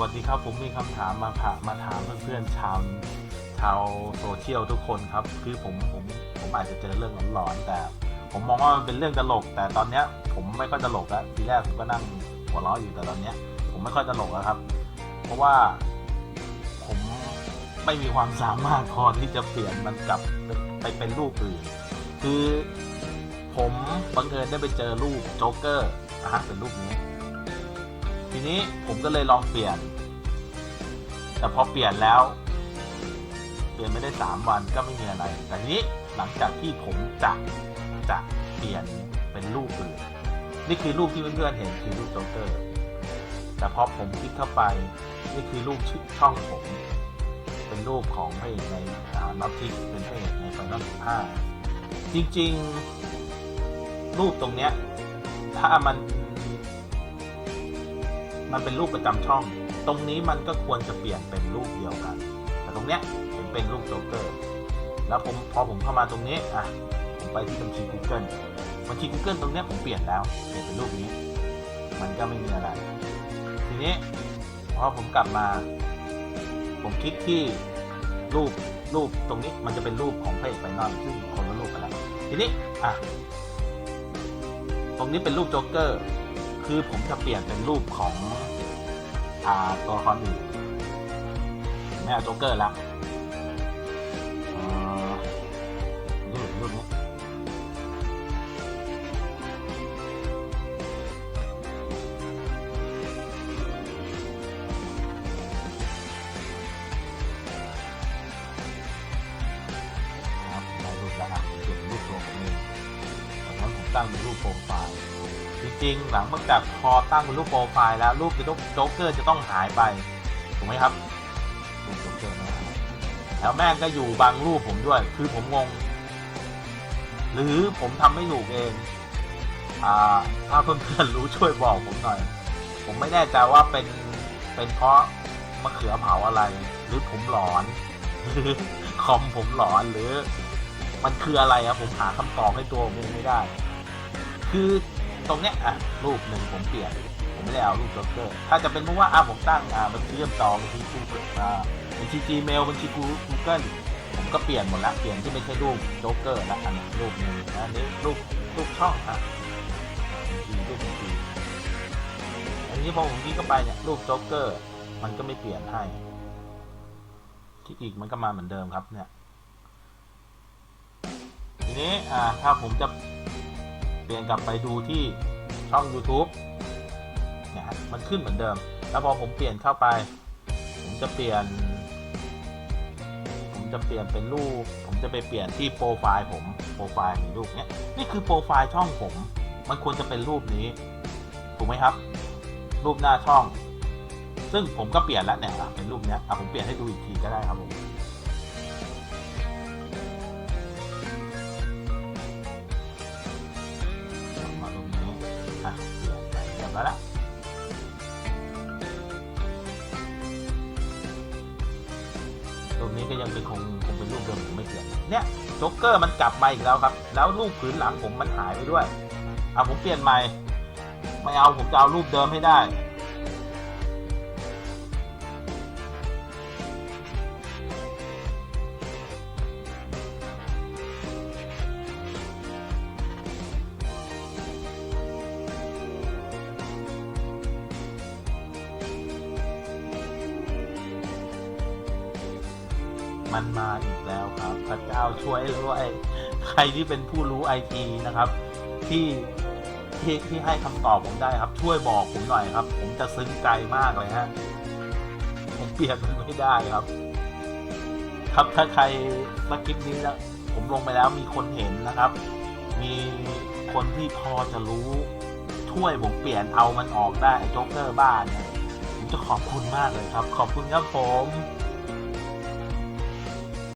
วัสดีครับผมมีคำถามมาผะมาถามเพื่อนๆชาวชาวโซเชียลทุกคนครับ คือผมผมผมอาจจะเจอเรื่องหลอนๆแต่ ผมมองว่ามันเป็นเรื่องตลก แต่ตอนเนี้ย ผมไม่ค่อยตลกแล้วทีแรกผมก็นั่งหัวเราะอยู่แต่ตอนเนี้ย ผมไม่ค่อยตลกแล้วครับ เพราะว่าผมไม่มีความสามารถพอที่จะเปลี่ยนมันกลับไปไปเป็นรูปอื่น คือผมบังเอิญได้ไปเจอรูปโจ๊กเกอร์นะฮะเป็นรูปนี้ ทีนี้ผมก็เลยลองเปลี่ยน แต่พอเปลี่ยนแล้ว เปลี่ยนไม่ได้สามวันก็ไม่มีอะไร แต่ทีนี้หลังจากที่ผมจะจะเปลี่ยนเป็นรูปอื่น นี่คือรูปที่เพื่อนๆเห็นคือรูปโจ๊กเกอร์ แต่พอผมคลิกเข้าไปนี่คือรูปช่อช่องผม เป็นรูปของพระเอกในน็อตทิกเป็นพระเอกในไฟนอลสิบห้าจริงๆ รูปตรงเนี้ยถ้ามัน มันเป็นรูปประจำช่อง ตรงนี้มันก็ควรจะเปลี่ยนเป็นรูปเดียวกัน แต่ตรงเนี้ยผมเป็นรูปโจ๊กเกอร์ แล้วผมพอผมเข้ามาตรงนี้อะผมไปที่บัญชี Google บัญชี Google ตรงเนี้ยผมเปลี่ยนแล้วเปลี่ยนเป็นรูปนี้ มันก็ไม่มีอะไร ทีนี้พอผมกลับมา ผมคลิกที่รูปรูปตรงนี้มันจะเป็นรูปของพระเอกไฟนอลซึ่งคนละรูปกันแล้วทีนี้อะตรงนี้เป็นรูปโจ๊กเกอร์ คือผมจะเปลี่ยนเป็นรูปของอาตัวละครอื่นไม่เอาโจ๊กเกอร์ละอ่ารูปรูปนี้ครับได้รูปแล้วอะเปลี่ยนรูปตัวผมเองแต่ว่าผมตั้งเป็นรูปโปรไฟล์ จริงๆ หลังเมื่อจากพอตั้งเป็นรูปโปรไฟล์แล้วรูปโจ๊กเกอร์จะต้องหายไปถูกไหมครับรูปโจ๊กเกอร์ไม่หายแล้วแม่งก็อยู่บางรูปผมด้วย คือผมงง หรือผมทำไม่ถูกเองอ่าถ้าเพื่อนๆรู้ช่วยบอกผมหน่อย ผมไม่แน่ใจว่าเป็นเป็นเพราะมะเขือเผาอะไร หรือผมหลอนหรือคอมผมหลอนหรือ มันคืออะไรอะผมหาคำตอบให้ตัวผมเองไม่ได้ คือ ตรงเนี้ยอะรูปหนึ่งผมเปลี่ยน ผมไม่ได้เอารูปโจ๊กเกอร์ถ้าจะเป็นเพราะว่าอะผมตั้งอ่าบัญชีเชื่อมต่อบัญชีกูอ่าบัญชี Gmail บัญชี Google ผมก็เปลี่ยนหมดละเปลี่ยนที่ไม่ใช่รูปโจ๊กเกอร์ละอันนี้รูปหนึ่งอันนี้รูปรูปช่องอะบัญชีรูปบัญชีอันนี้พอผมคลิกเข้าไปเนี่ยรูปโจ๊กเกอร์ มันก็ไม่เปลี่ยนให้ ที่อีกมันก็มาเหมือนเดิมครับเนี่ยทีนี้อ่าถ้าผมจะ ปลี่ยนกลับไปดูที่ช่อง YouTube นี่ยฮะมันขึ้นเหมือนเดิม แล้วพอผมเปลี่ยนเข้าไป ผมจะเปลี่ยน ผมจะเปลี่ยนเป็นรูป ผมจะไปเปลี่ยนที่โปรไฟล์ผมโปรไฟล์ในรูปเนี้ยนี่คือโปรไฟล์ช่องผม มันควรจะเป็นรูปนี้ ถูกไหมครับ รูปหน้าช่อง ซึ่งผมก็เปลี่ยนแล้วเนี่ยอะเป็นรูปเนี้ยอะผมเปลี่ยนให้ดูอีกทีก็ได้ครับผม ลี่ยนไปเรียบร้อยแล้วตรงนี้ก็ยังเป็นคงคงเป็นรูปเดิมผมไม่เปลี่ยนเนี่ยจ็อกเกอร์มันกลับมาอีกแล้วครับ แล้วรูปผืนหลังผมมันหายไปด้วยอะผมเปลี่ยนใหม่ ไม่เอาผมจะเอารูปเดิมให้ได้ มันมาอีกแล้วครับพระเจ้าช่วยด้วยใครที่เป็นผู้รู้ไอทีนะครับ ที่ที่ที่ให้คำตอบผมได้ครับ ช่วยบอกผมหน่อยครับ ผมจะซึ้งใจมากเลยฮะผมเปลี่ยนมันไม่ได้ครับ ครับถ้าใครมาคลิปนี้แล้วผมลงไปแล้วมีคนเห็นนะครับ มีคนที่พอจะรู้ช่วยผมเปลี่ยนเอามันออกได้โจ๊กเกอร์บ้านเนี่ยผมจะขอบคุณมากเลยครับ ขอบคุณครับผม